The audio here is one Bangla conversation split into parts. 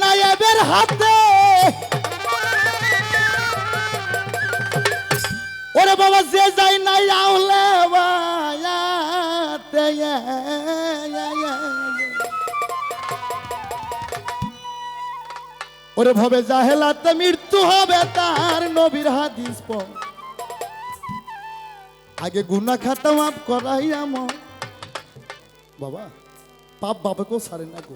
নায়েবের হাতে। ওরে বাবা, যে যাই নাই ইয়া। ওরে ভবে জাহেলাতে মৃত্যু হবে তার নবীর হাদিস পর। আগে গুনা খাতা মাফ করাই আমার বাবা, পাপ বাবাকেও ছাড়ে না গো।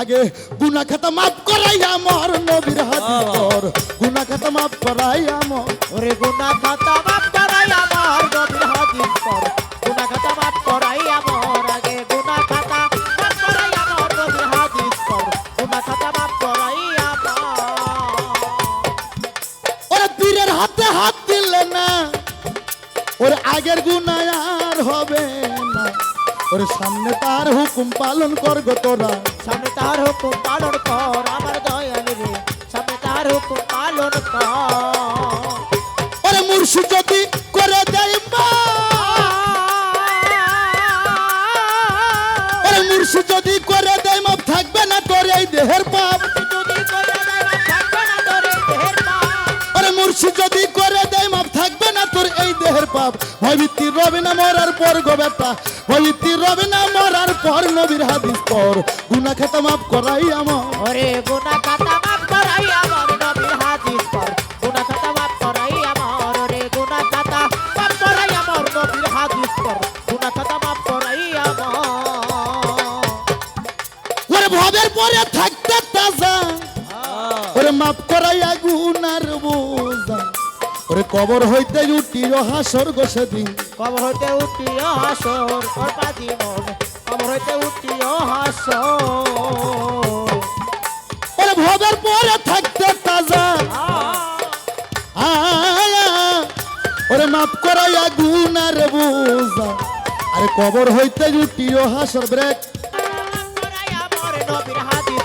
আগে গুনা খাতা মাফ করাই আমার নবীর হাদিস পর গুনা খাতা মাফ করাই আমার ওরে গুনা খাতা মাফ করাই আমার নবীর হাদিস পর গুনা খাতা মাফ করাই আমার আগে গুনা খাতা মাফ করাই আমার নবীর হাদিস পর গুনা খাতা মাফ করাই আমার ওরে পীরের হাতে হাত দিলে না ওর আগের গুনায় আর হবে না। ওরে সামনে তার হুকুম পালন কর গো তোরা। সামনে তার হুকুম পালন কর আমার দয়াল রে। সামনে তার হুকুম পালন কর। ওরে মুর্শি যদি করে দেয় ওরে মুর্শি যদি করে দেয় মাপ থাকবে না তোর এই দেহের পাপ। ওরে যদি পাপ। ভয়ভিত্তি রবে না মরার পর গো ভয়ভিত্তি রবে না মরার পর নবীর হাদিস পর। গুনা খাতা মাফ করাই আমার। ওরে গুনা খাতা করাই আমার নবীর হাদিস পর। গুনা খাতা মাফ করাই আমার। ওরে গুনা খাতা মাফ করাই আমার নবীর হাদিস পর। গুনা খাতা মাফ করাই আমার। ওরে ভবের পরে থাকতে তাজা। ওরে মাফ করাইয়া গুনার বোঝা। ওরে কবর হইতে উঠিও হাসর গো সেদিন। কবর হইতে উঠিও হাসর ওর পাতি মন। কবর হইতে উঠিও হাসর ওরে ভবের পরে থাকতে তাজা। ওরে মাফ করাইয়া গুনার বোঝা। আরে কবর হইতে উঠিও হাসর ব্রেক। নবীর হাদিস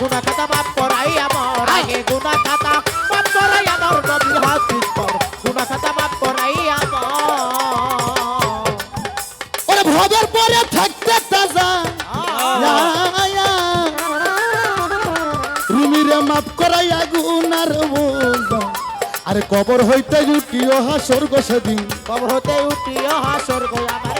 গুনা খাতা মাফ করাই আমার আগে গুনা খাতা মাফ করাই আমার নবীর হাদিস পর গুনা খাতা মাফ করাই আমার ওরে ভবের পরে থাকতে তাজা। রুমিরে বোঝা আরে কবর হইতে উঠিও হাসর গো সেদিন। কবর হতে উঠিও হাসর গো আমার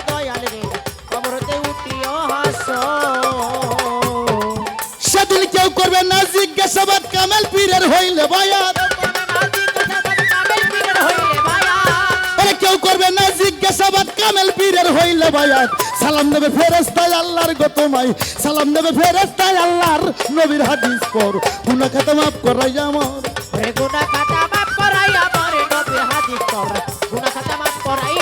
করবে না, জিজ্ঞাসাবাদ কামেল পীরের হইলে বায়াত কেউ করবে না, জিজ্ঞাসাবাদ কামেল পীরের হইলে বায়াত সালাম দেবে ফেরেস্তায় আল্লাহর গতমাই সালাম দেবে ফেরেস্তায় আল্লাহর নবীর হাদিস পর। গুনা খাতা মাফ করাই আমার। গুনা খাতা মাফ করাই আমার নবীর হাদিস পর। গুনা খাতা মাফ করাই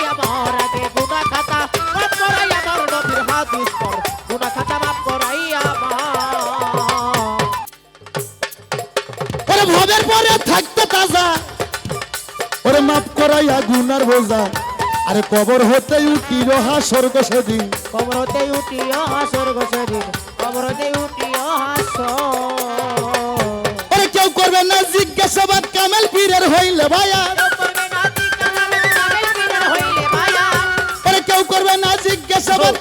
থাকতে তাজা। ওরে মাফ করাইয়া গুনার বোঝা। আরে কবর হতে উঠিল রহা স্বর্গ সেদিন। কবর হতে উঠিও রহা স্বর্গ সেদিন। কবর হতে উঠিও হাসর ওরে কেউ করবে না জিজ্ঞাসাবাদ কামেল পীরের হইলে বায়াত।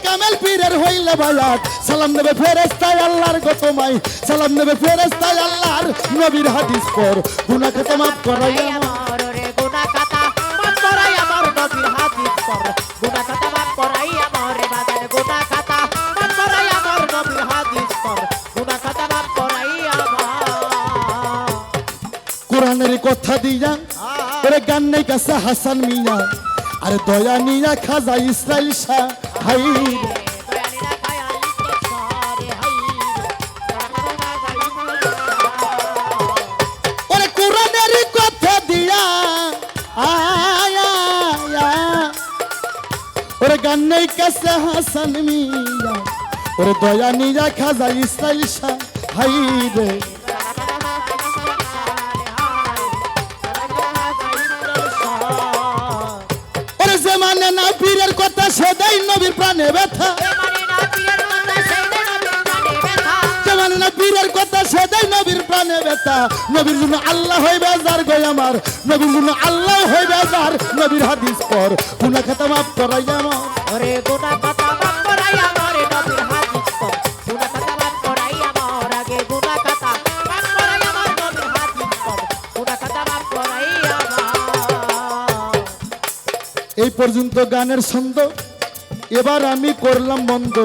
কামেল পীরের হইলে বায়াত সালাম দেবে ফেরেস্তায় আল্লাহর গতমাই সালাম দেবে ফেরেস্তায় আল্লাহর নবীর হাদিস পর। গুনা খাতা মাফ করাই আমার। আমার রে গুনা খাতা মাফ করাই আমার নবীর হাদিস পর। গুনা খাতা মাফ করাই আমার রে বাজার গুনা খাতা মাফ করাই আমার নবীর হাদিস পর। গুনা খাতা মাফ করাই আমার। কোরআনের কথা দিয়া ওরে গান নেই কাছে হাসান মিয়া। আরে দয়া নিয়া খাজা ইসরাইল শাহ। হাই ওরে কোরআনের কথা দিয়া, আয়া। ওরে গান কাছে হাসান মিয়া, ওরে দয়া নিয়া খাজা শাহ, হাই রে পীরের কথা সে দেয় নবীর প্রাণে ব্যথা। মানে না কথা সে দেয় নবীর প্রাণে ব্যথা। নবীর জন্য আল্লাহ হয়ে যার গই আমার। নবীর জন্য আল্লাহ হয়ে যার নবীর হাদিস পর। গুনা খাতা মাফ করাই আমার। ওরে গুনা খাতা মাফ করাই আমার। পর্যন্ত গানের ছন্দ। এবার আমি করলাম বন্ধ।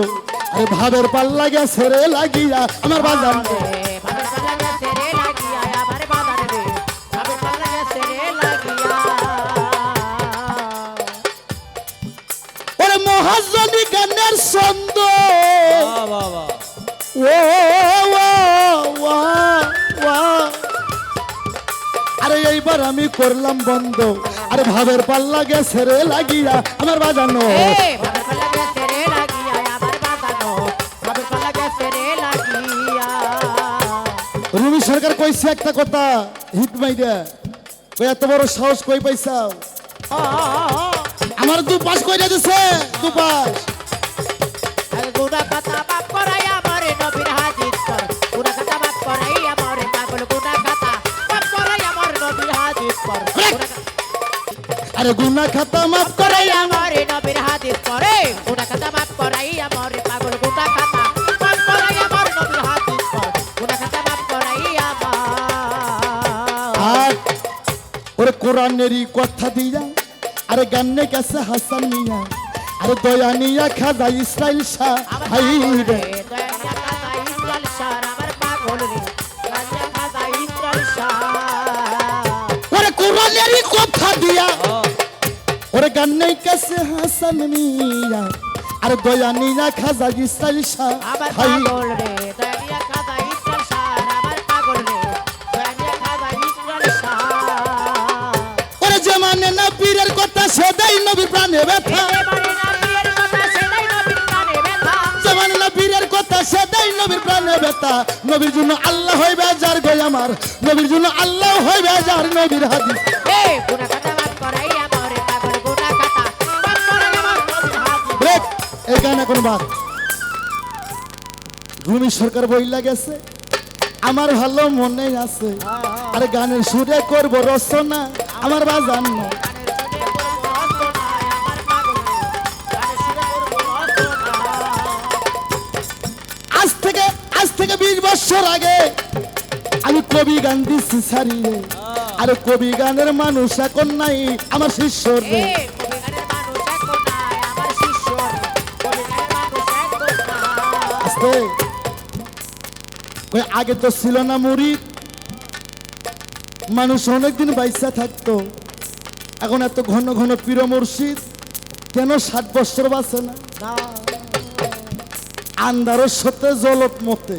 আরে ভাবের পাল্লা গেছে রে লাগিয়া আমার বাজার মহাজনী গানের ছন্দ। ও আরে এইবার আমি করলাম বন্ধ আরে ভাবের পাল্লা গেছে রে লাগিয়া আমার বাজানো। রুমি সরকার কইছে একটা কথা হিট মাইরা কই এত বড় সাহস কই পাইছাও ও। আমার দু পাশ কইরা দিছে দু পাশ আর আরে গুনা খাতা মাফ করে করাই আমারে নবীর হাদিস করে গুনা কথা মাফ করাই আমারে পাগল গুনা কথা মাফ করাই আমার নবীর হাদিস গুনা কথা মাফ করাই আমার আর ওরে কোরআনেরই কথা দিয়া আরে গান্নে কাছে হাসান মিয়া আরে দয়া নিয়া খাজা ইসরাইল শাহ আমার হাই রে। দয়া ওরে ওরে গান্নে কাছে হাসান মিয়া আরে দয়া নিয়া খাজা ইসরাইল শাহ। হাই। পাগল রে দয়া খাদা ইসরাইল শাহ আমার পাগল রে দয়া খাদা ইসরাইল শাহ। ওরে যে মানে না পীরের কথা সে দেয় নবীর প্রাণে ব্যথা। কথা সেটাই নবীর কথা প্রাণে ব্যথা। নবীর জন্য আল্লাহ হইবে যার গই আমার নবীর জন্য আল্লাহ হইবে যার নবীর হাদিস। এ গুনা কথা এখন বাদ। রুমি সরকার বইলা গেছে, আমার ভালো মনে আছে। আরে গানের সুরে করব রচনা, আমার বাজান আজ থেকে আজ থেকে বিশ বছর আগে আমি কবি গান দিচ্ছি সারিয়ে। আরে কবি গানের মানুষ এখন নাই, আমার শিষ্যর রে। আস্তে আগে তো ছিল না মুড়ি। মানুষ অনেকদিন বাইসা থাকতো। এখন এত ঘন ঘন পীর মুর্শিদ। কেন ষাট বছর বাঁচে না? আন্দারের সাথে জলত মতে।